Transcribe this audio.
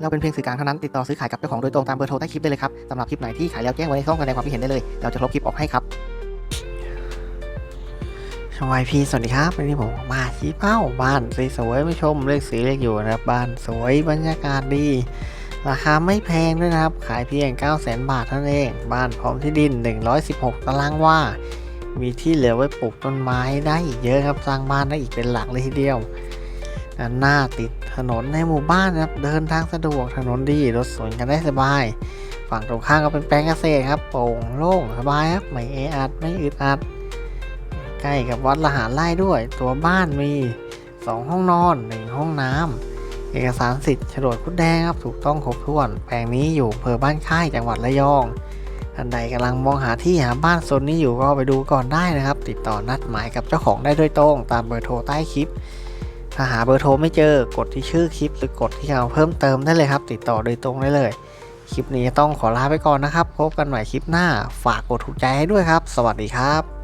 เราเป็นเพียงสื่อกลางเท่านั้นติดต่อซื้อขายกับเจ้าของโดยตรงตามเบอร์โทรใต้คลิปได้เลยครับสำหรับคลิปไหนที่ขายแล้วแจ้งไว้ในช่องแสดงความคิดเห็นได้เลย เราจะลบคลิปออกให้ครับสวัสดีพี่สวัสดีครับวันนี้ผมมาชี้เป้าบ้านสวยๆไม่ชมเลขสีเลขอยู่นะครับบ้านสวยบรรยากาศดี ราคาไม่แพงด้วยนะครับ ขายเพียง 9 0 0 0 0 บาทเท่านั้นเอง บ้านพร้อมที่ดิน 116 ตารางว่า มีที่เหลือไว้ปลูกต้นไม้ได้อีกเยอะครับ สร้างบ้านได้อีกเป็นหลักเลยทีเดียว หน้าติดถนนในหมู่บ้านนะครับ เดินทางสะดวกถนนดีรถสวนกันได้สบาย ฝั่งตรงข้ามก็เป็นแปลงเกษตรครับโปร่งโล่งสบายครับไม่เออัดไม่อึดอัด ใกล้กับวัดละหารไร่ด้วย ตัวบ้านมี 2 ห้องนอน 1 ห้องน้ำเอกสารสิทธิ์โฉนดคุดแดงครับถูกต้องครบถ้วน แปลงนี้อยู่อำเภอบ้านค่ายจังหวัดระยองท่านใดกำลังมองหาที่หาบ้านโซนนี้อยู่ก็ไปดูก่อนได้นะครับ ติดต่อนัดหมายกับเจ้าของได้โดยตรงตามเบอร์โทรใต้คลิป ถ้าหาเบอร์โทรไม่เจอกดที่ชื่อคลิปหรือกดที่คำเพิ่มเติมได้เลยครับ ติดต่อโดยตรงได้เลย คลิปนี้ต้องขอลาไปก่อนนะครับ พบกันใหม่คลิปหน้า ฝากกดถูกใจให้ด้วยครับ สวัสดีครับ